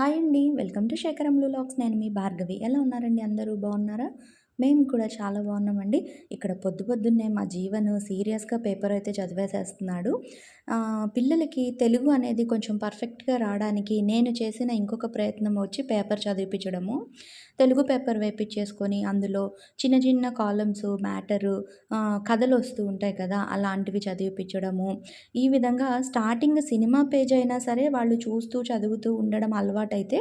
Hi అండి. Welcome to Sekharam లాక్స్. నేను మీ భార్గవి. ఎలా ఉన్నారండి? అందరూ బాగున్నారా? మేము కూడా చాలా బాగున్నామండి. ఇక్కడ పొద్దు పొద్దున్నే మా జీవను సీరియస్గా పేపర్ అయితే చదివేసేస్తున్నాడు. పిల్లలకి తెలుగు అనేది కొంచెం పర్ఫెక్ట్గా రావడానికి నేను చేసిన ఇంకొక ప్రయత్నం వచ్చి పేపర్ చదివించడము తెలుగు పేపర్ వేపించేసుకొని అందులో చిన్న చిన్న కాలమ్స్ మ్యాటరు కథలు వస్తూ ఉంటాయి కదా అలాంటివి చదివిపించడము. ఈ విధంగా స్టార్టింగ్ సినిమా పేజ్ అయినా సరే వాళ్ళు చూస్తూ చదువుతూ ఉండడం అలవాటైతే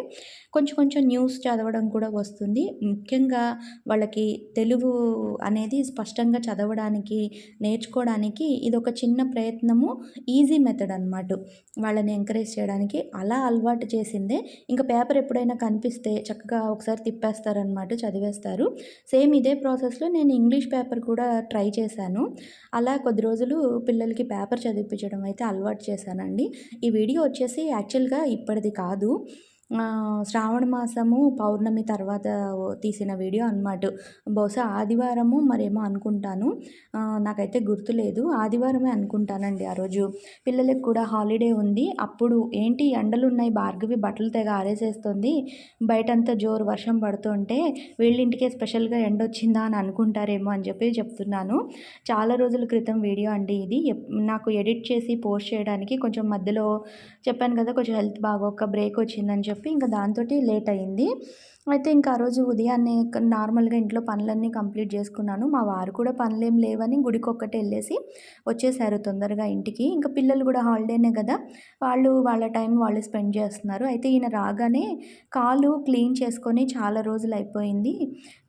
కొంచెం కొంచెం న్యూస్ చదవడం కూడా వస్తుంది. ముఖ్యంగా వాళ్ళకి తెలుగు అనేది స్పష్టంగా చదవడానికి నేర్చుకోవడానికి ఇది ఒక చిన్న ప్రయత్నము ఈజీ మెథడ్ అనమాట వాళ్ళని ఎంకరేజ్ చేయడానికి అలా అలవాటు చేసిందే. ఇంకా పేపర్ ఎప్పుడైనా కనిపిస్తే చక్కగా ఒకసారి తిప్పేస్తారనమాట చదివేస్తారు. సేమ్ ఇదే ప్రాసెస్లో నేను ఇంగ్లీష్ పేపర్ కూడా ట్రై చేశాను. అలా కొద్ది రోజులు పిల్లలకి పేపర్ చదివించడం అయితే అలవాటు చేశానండి. ఈ వీడియో వచ్చేసి యాక్చువల్గా ఇప్పటిది కాదు. శ్రావణ మాసము పౌర్ణమి తర్వాత తీసిన వీడియో అనమాట బహుశా ఆదివారము మరేమో అనుకుంటాను. నాకైతే గుర్తులేదు ఆదివారమే అనుకుంటానండి ఆ రోజు. పిల్లలకు కూడా హాలిడే ఉంది. అప్పుడు ఏంటి ఎండలు ఉన్నాయి భార్గవి బట్టలు తెగ ఆరేసేస్తుంది. బయటంతా జోరు వర్షం పడుతుంటే వీళ్ళింటికే స్పెషల్గా ఎండ వచ్చిందా అని అనుకుంటారేమో అని చెప్పి చెప్తున్నాను. చాలా రోజుల క్రితం వీడియో అండి ఇది. నాకు ఎడిట్ చేసి పోస్ట్ చేయడానికి కొంచెం మధ్యలో చెప్పాను కదా కొంచెం హెల్త్ బాగోక బ్రేక్ వచ్చిందని చెప్పి చెప్పి ఇంకా దాంతో లేట్ అయింది. అయితే ఇంకా ఆ రోజు ఉదయాన్నే నార్మల్గా ఇంట్లో పనులన్నీ కంప్లీట్ చేసుకున్నాను. మా వారు కూడా పనులేం లేవని గుడికి ఒక్కటే వెళ్ళేసి వచ్చేసారు తొందరగా ఇంటికి. ఇంకా పిల్లలు కూడా హాలిడేనే కదా వాళ్ళు వాళ్ళ టైం వాళ్ళు స్పెండ్ చేస్తున్నారు. అయితే ఈయన రాగానే కాలు క్లీన్ చేసుకొని చాలా రోజులు అయిపోయింది.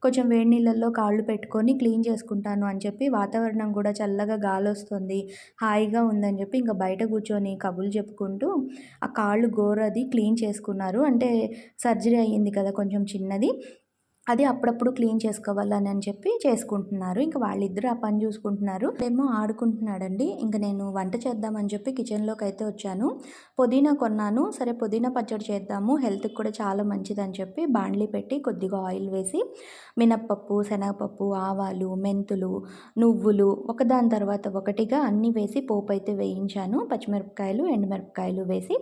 కొంచెం వేడి నీళ్ళల్లో కాళ్ళు పెట్టుకొని క్లీన్ చేసుకుంటాను అని చెప్పి వాతావరణం కూడా చల్లగా గాలి వస్తుంది హాయిగా ఉందని చెప్పి ఇంకా బయట కూర్చొని కబుర్లు చెప్పుకుంటూ ఆ కాళ్ళు గోరది క్లీన్ చేసుకున్నారు. అంటే సర్జరీ అయ్యింది కదా కొంచెం చిన్నది. అది అప్పుడప్పుడు క్లీన్ చేసుకోవాలని అని చెప్పి చేసుకుంటున్నారు. ఇంకా వాళ్ళిద్దరు ఆ పని చూసుకుంటున్నారు. ఏమో ఆడుకుంటున్నాడండి. ఇంకా నేను వంట చేద్దామని చెప్పి కిచెన్లోకి అయితే వచ్చాను. పుదీనా కొన్నాను. సరే పుదీనా పచ్చడి చేద్దాము. హెల్త్కి కూడా చాలా మంచిది అని చెప్పి బాండ్లీ పెట్టి కొద్దిగా ఆయిల్ వేసి మినప్పప్పు శనగపప్పు ఆవాలు మెంతులు నువ్వులు ఒకదాని తర్వాత ఒకటిగా అన్నీ వేసి పోపు అయితే వేయించాను. పచ్చిమిరపకాయలు ఎండుమిరపకాయలు వేసి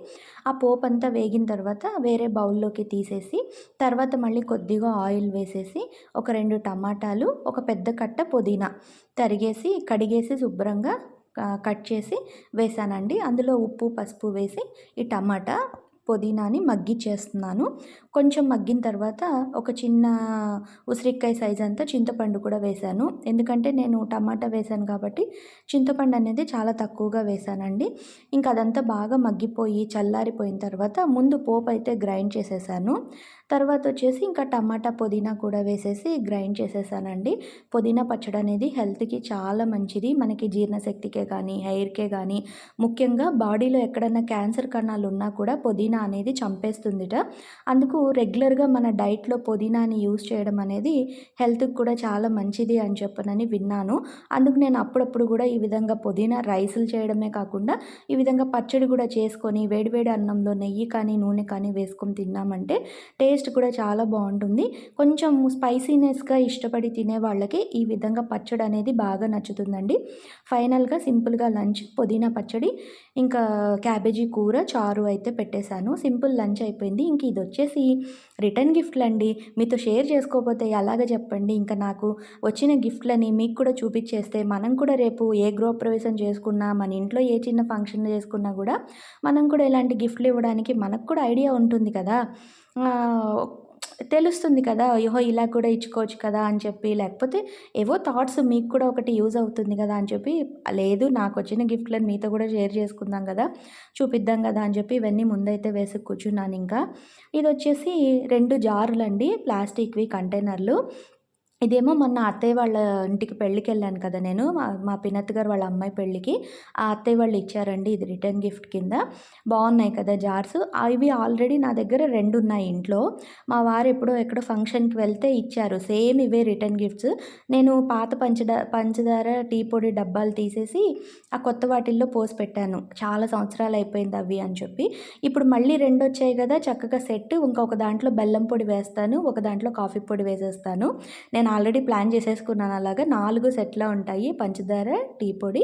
ఆ పోపు అంతా వేగిన తర్వాత వేరే బౌల్లోకి తీసేసి తర్వాత మళ్ళీ కొద్దిగా ఆయిల్ వేసేసి ఒక రెండు టమాటాలు ఒక పెద్ద కట్ట పుదీనా తరిగేసి కడిగేసి శుభ్రంగా కట్ చేసి వేసానండి. అందులో ఉప్పు పసుపు వేసి ఈ టమాటా పుదీనాని మగ్గిచ్చేస్తున్నాను. కొంచెం మగ్గిన తర్వాత ఒక చిన్న ఉసిరికాయ సైజ్ అంతా చింతపండు కూడా వేశాను ఎందుకంటే నేను టమాటా వేశాను కాబట్టి చింతపండు అనేది చాలా తక్కువగా వేశానండి ఇంకా అదంతా బాగా మగ్గిపోయి చల్లారిపోయిన తర్వాత ముందు పోపు అయితే గ్రైండ్ చేసేసాను. తర్వాత వచ్చేసి ఇంకా టమాటా పుదీనా కూడా వేసేసి గ్రైండ్ చేసేసానండి. పుదీనా పచ్చడి అనేది హెల్త్కి చాలా మంచిది. మనకి జీర్ణశక్తికే కానీ హెయిర్కే కానీ ముఖ్యంగా బాడీలో ఎక్కడన్నా క్యాన్సర్ కణాలు ఉన్నా కూడా పుదీనా అనేది చంపేస్తుందిట. అందుకు రెగ్యులర్గా మన డైట్లో పుదీనాని యూస్ చేయడం అనేది హెల్త్కి కూడా చాలా మంచిది అని చెప్పనని విన్నాను. అందుకు నేను అప్పుడప్పుడు కూడా ఈ విధంగా పుదీనా రైసులు చేయడమే కాకుండా ఈ విధంగా పచ్చడి కూడా చేసుకొని వేడివేడి అన్నంలో నెయ్యి కానీ నూనె కానీ వేసుకొని తిన్నామంటే టేస్ట్ టేస్ట్ కూడా చాలా బాగుంటుంది. కొంచెం స్పైసీనెస్గా ఇష్టపడి తినే వాళ్ళకి ఈ విధంగా పచ్చడి అనేది బాగా నచ్చుతుందండి. ఫైనల్గా సింపుల్గా లంచ్ పుదీనా పచ్చడి ఇంకా క్యాబేజీ కూర చారు అయితే పెట్టేశాను. సింపుల్ లంచ్ అయిపోయింది. ఇంక ఇది వచ్చేసి రిటర్న్ గిఫ్ట్లు అండి మీతో షేర్ చేసుకోకపోతే అలాగే చెప్పండి? ఇంకా నాకు వచ్చిన గిఫ్ట్లని మీకు కూడా చూపించేస్తే మనం కూడా రేపు ఏ గృహప్రవేశం చేసుకున్నా మన ఇంట్లో ఏ చిన్న ఫంక్షన్ చేసుకున్నా కూడా మనం కూడా ఇలాంటి గిఫ్ట్లు ఇవ్వడానికి మనకు కూడా ఐడియా ఉంటుంది కదా. తెలుస్తుంది కదా అయ్యో ఇలా కూడా ఇచ్చుకోవచ్చు కదా అని చెప్పి లేకపోతే ఏవో థాట్స్ మీకు కూడా ఒకటి యూజ్ అవుతుంది కదా అని చెప్పి లేదు నాకు వచ్చిన గిఫ్ట్లను మీతో కూడా షేర్ చేసుకుందాం కదా చూపిద్దాం కదా అని చెప్పి ఇవన్నీ ముందైతే వేసి కూర్చున్నాను ఇంకా. ఇది వచ్చేసి రెండు జారులండి ప్లాస్టిక్వి కంటైనర్లు ఇదేమో మొన్న అత్తయ్య వాళ్ళ ఇంటికి పెళ్ళికి వెళ్ళాను కదా నేను. మా పినత్ గారు వాళ్ళ అమ్మాయి పెళ్ళికి. ఆ అత్తయ్య వాళ్ళు ఇచ్చారండి ఇది రిటర్న్ గిఫ్ట్ కింద. బాగున్నాయి కదా జార్స్. అవి ఆల్రెడీ నా దగ్గర రెండు ఉన్నాయి ఇంట్లో. మా వారు ఎప్పుడో ఎక్కడో ఫంక్షన్కి వెళ్తే ఇచ్చారు. సేమ్ ఇవే రిటర్న్ గిఫ్ట్స్. నేను పాత పంచదా పంచదార టీ పొడి డబ్బాలు తీసేసి ఆ కొత్త వాటిల్లో పోసి పెట్టాను. చాలా సంవత్సరాలు అయిపోయింది అవి అని చెప్పి. ఇప్పుడు మళ్ళీ రెండు వచ్చాయి కదా చక్కగా సెట్. ఇంకొక దాంట్లో బెల్లం పొడి వేస్తాను ఒక దాంట్లో కాఫీ పొడి వేసేస్తాను. నేను నేను ఆల్రెడీ ప్లాన్ చేసేసుకున్నాను అలాగా. నాలుగు సెట్లా ఉంటాయి. పంచదార టీ పొడి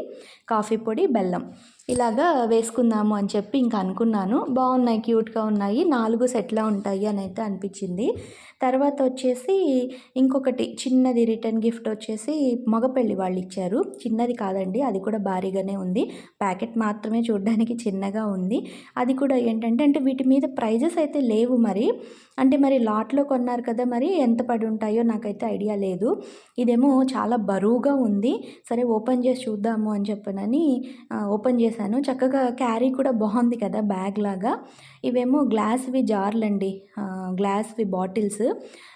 కాఫీ పొడి బెల్లం. ఇలాగా వేసుకుందాము అని చెప్పి ఇంక అనుకున్నాను. బాగున్నాయి క్యూట్గా ఉన్నాయి. నాలుగు సెట్లా ఉంటాయి అని అయితే అనిపించింది. తర్వాత వచ్చేసి ఇంకొకటి చిన్నది రిటర్న్ గిఫ్ట్ వచ్చేసి మగపెళ్ళి వాళ్ళు ఇచ్చారు. చిన్నది కాదండి అది కూడా భారీగానే ఉంది. ప్యాకెట్ మాత్రమే చూడడానికి చిన్నగా ఉంది. అది కూడా ఏంటంటే అంటే వీటి మీద ప్రైజెస్ అయితే లేవు మరి. అంటే మరి లాట్లో కొన్నారు కదా మరి ఎంత పడి ఉంటాయో నాకైతే ఐడియా లేదు. ఇదేమో చాలా బరువుగా ఉంది. సరే ఓపెన్ చేసి చూద్దాము అని చెప్పనని ఓపెన్ చేసి చేశాను. చక్కగా క్యారీ కూడా బాగుంది కదా బ్యాగ్ లాగా. ఇవేమో గ్లాస్వి జార్లండి. గ్లాస్వి బాటిల్స్.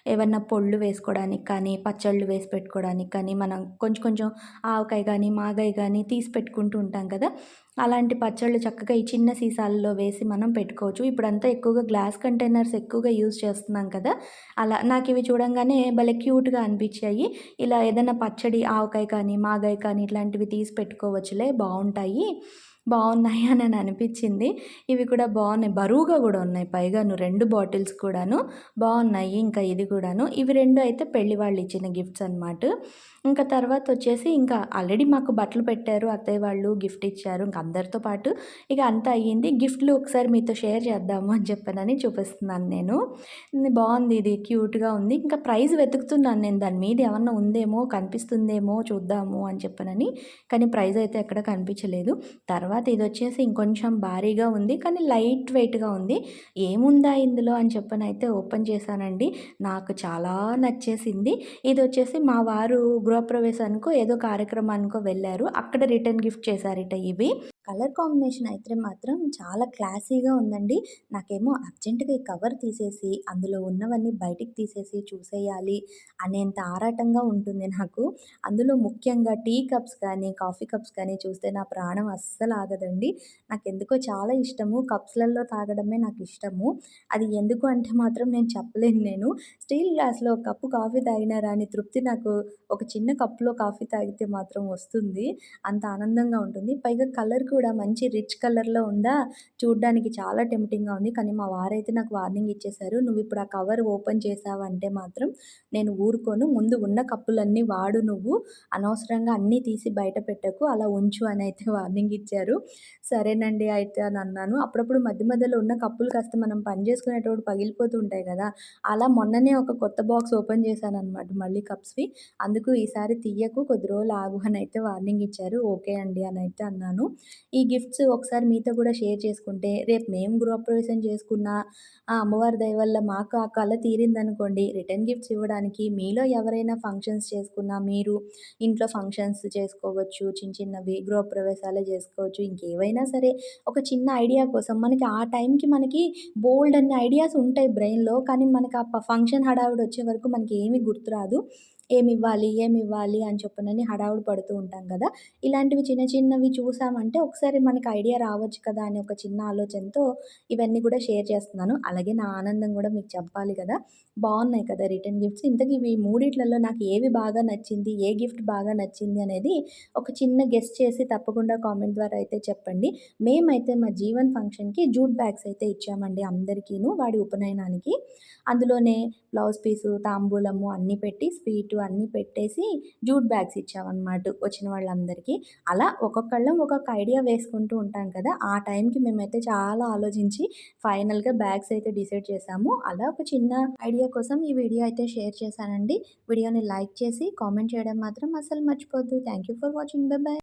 ఏమన్నా పొళ్ళు వేసుకోవడానికి కానీ పచ్చళ్ళు వేసి పెట్టుకోవడానికి కానీ మనం కొంచెం కొంచెం ఆవకాయ కానీ మాగాయ కానీ తీసి పెట్టుకుంటూ ఉంటాం కదా. అలాంటి పచ్చళ్ళు చక్కగా ఈ చిన్న సీసాలలో వేసి మనం పెట్టుకోవచ్చు. ఇప్పుడంతా ఎక్కువగా గ్లాస్ కంటైనర్స్ ఎక్కువగా యూజ్ చేస్తున్నాం కదా. అలా నాకు ఇవి చూడంగానే భలే క్యూట్గా అనిపించాయి. ఇలా ఏదైనా పచ్చడి ఆవకాయ కానీ మాగాయ కానీ ఇట్లాంటివి తీసి పెట్టుకోవచ్చులే బాగుంటాయి. బాగున్నాయి అని అనిపించింది. ఇవి కూడా బాగున్నాయి. బరువుగా కూడా ఉన్నాయి. పైగాను రెండు బాటిల్స్ కూడాను బాగున్నాయి. ఇంకా ఇది కూడాను. ఇవి రెండు అయితే పెళ్ళి వాళ్ళు ఇచ్చిన గిఫ్ట్స్ అనమాట ఇంకా తర్వాత వచ్చేసి ఇంకా ఆల్రెడీ మాకు బట్టలు పెట్టారు అత్తయ్య వాళ్ళు గిఫ్ట్ ఇచ్చారు ఇంకా అందరితో పాటు ఇక అంతా అయ్యింది. గిఫ్ట్లు ఒకసారి మీతో షేర్ చేద్దాము అని చెప్పానని చూపిస్తున్నాను నేను. బాగుంది ఇది క్యూట్గా ఉంది. ఇంకా ప్రైజ్ వెతుకుతున్నాను నేను దాని మీద ఏమన్నా ఉందేమో కనిపిస్తుందేమో చూద్దాము అని చెప్పానని. కానీ ప్రైజ్ అయితే ఎక్కడ కనిపించలేదు. తర్వాత ఇది వచ్చేసి ఇంకొంచెం భారీగా ఉంది కానీ లైట్ వెయిట్గా ఉంది. ఏముందా ఇందులో అని చెప్పని అయితే ఓపెన్ చేశానండి. నాకు చాలా నచ్చేసింది. ఇది వచ్చేసి మా వారు గృహప్రవేశానికో ఏదో కార్యక్రమానికో వెళ్ళారు. అక్కడ రిటర్న్ గిఫ్ట్ చేశారట ఇవి. కలర్ కాంబినేషన్ అయితే మాత్రం చాలా క్లాసీగా ఉందండి. నాకేమో అర్జెంటుగా ఈ కవర్ తీసేసి అందులో ఉన్నవన్నీ బయటికి తీసేసి చూసేయాలి అనేంత ఆరాటంగా ఉంటుంది నాకు. అందులో ముఖ్యంగా టీ కప్స్ కానీ కాఫీ కప్స్ కానీ చూస్తే నా ప్రాణం అస్సలు ఆగదండి. నాకు ఎందుకో చాలా ఇష్టము. కప్స్లలో తాగడమే నాకు ఇష్టము. అది ఎందుకు అంటే మాత్రం నేను చెప్పలేను నేను. స్టీల్ గ్లాస్లో కప్పు కాఫీ తాగినా రాని తృప్తి నాకు ఒక చిన్న కప్పులో కాఫీ తాగితే మాత్రం వస్తుంది. అంత ఆనందంగా ఉంటుంది. పైగా కలర్ కూడా కూడా మంచి రిచ్ కలర్లో ఉందా? చూడ్డానికి చాలా టెంప్టింగ్గా ఉంది. కానీ మా వారైతే నాకు వార్నింగ్ ఇచ్చేశారు నువ్వు ఇప్పుడు ఆ కవర్ ఓపెన్ చేసావంటే మాత్రం నేను ఊరుకోను. ముందు ఉన్న కప్పులన్నీ వాడు నువ్వు. అనవసరంగా అన్నీ తీసి బయట పెట్టకు. అలా ఉంచు అని అయితే వార్నింగ్ ఇచ్చారు. సరేనండి అయితే అని అన్నాను. అప్పుడప్పుడు మధ్య మధ్యలో ఉన్న కప్పులు కాస్త మనం పని చేసుకునేటప్పుడు పగిలిపోతూ ఉంటాయి కదా. అలా మొన్ననే ఒక కొత్త బాక్స్ ఓపెన్ చేశాను అనమాట మళ్ళీ కప్స్వి. అందుకు ఈసారి తీయకు కొద్ది రోజులు ఆగు అని అయితే వార్నింగ్ ఇచ్చారు. ఓకే అండి అని అయితే అన్నాను. ఈ గిఫ్ట్స్ ఒకసారి మీతో కూడా షేర్ చేసుకుంటే రేపు మేము గృహప్రవేశం చేసుకున్న ఆ అమ్మవారి దయ వల్ల మాకు ఆ కళ తీరిందనుకోండి రిటర్న్ గిఫ్ట్స్ ఇవ్వడానికి మీలో ఎవరైనా ఫంక్షన్స్ చేసుకున్నా మీరు ఇంట్లో ఫంక్షన్స్ చేసుకోవచ్చు చిన్న చిన్నవి గృహప్రవేశాలు చేసుకోవచ్చు ఇంకేవైనా సరే ఒక చిన్న ఐడియా కోసం. మనకి ఆ టైంకి మనకి బోల్డ్ అన్ని ఐడియాస్ ఉంటాయి బ్రెయిన్లో కానీ మనకి ఆ ఫంక్షన్ హడావిడి వచ్చే వరకు మనకి ఏమీ గుర్తురాదు ఏమి ఇవ్వాలి ఏమి ఇవ్వాలి అని చెప్పనని హడావుడు పడుతూ ఉంటాం కదా. ఇలాంటివి చిన్న చిన్నవి చూసామంటే ఒకసారి మనకి ఐడియా రావచ్చు కదా అని ఒక చిన్న ఆలోచనతో ఇవన్నీ కూడా షేర్ చేస్తున్నాను. అలాగే నా ఆనందం కూడా మీకు చెప్పాలి కదా. బాగున్నాయి కదా రిటర్న్ గిఫ్ట్స్. ఇంతకీ ఇవి మూడిట్లలో నాకు ఏవి బాగా నచ్చింది ఏ గిఫ్ట్ బాగా నచ్చింది అనేది ఒక చిన్న గెస్ట్ చేసి తప్పకుండా కామెంట్ ద్వారా అయితే చెప్పండి. మేమైతే మా జీవన్ ఫంక్షన్కి జూట్ బ్యాగ్స్ అయితే ఇచ్చామండి అందరికీను వాడి ఉపనయనానికి. అందులోనే బ్లౌజ్ పీసు తాంబూలము అన్నీ పెట్టి స్వీటు అన్నీ పెట్టేసి జూట్ బ్యాగ్స్ ఇచ్చామన్నమాట వచ్చిన వాళ్ళందరికీ. అలా ఒక్కొక్కళ్ళం ఒక్కొక్క ఐడియా వేసుకుంటూ ఉంటాం కదా ఆ టైంకి మేమైతే చాలా ఆలోచించి ఫైనల్గా బ్యాగ్స్ అయితే డిసైడ్ చేసాము. అలా ఒక చిన్న ఐడియా కోసం ఈ వీడియో అయితే షేర్ చేశానండి. వీడియోని లైక్ చేసి కామెంట్ చేయడం మాత్రం అసలు మర్చిపోద్దు. Thank you for watching. Bye bye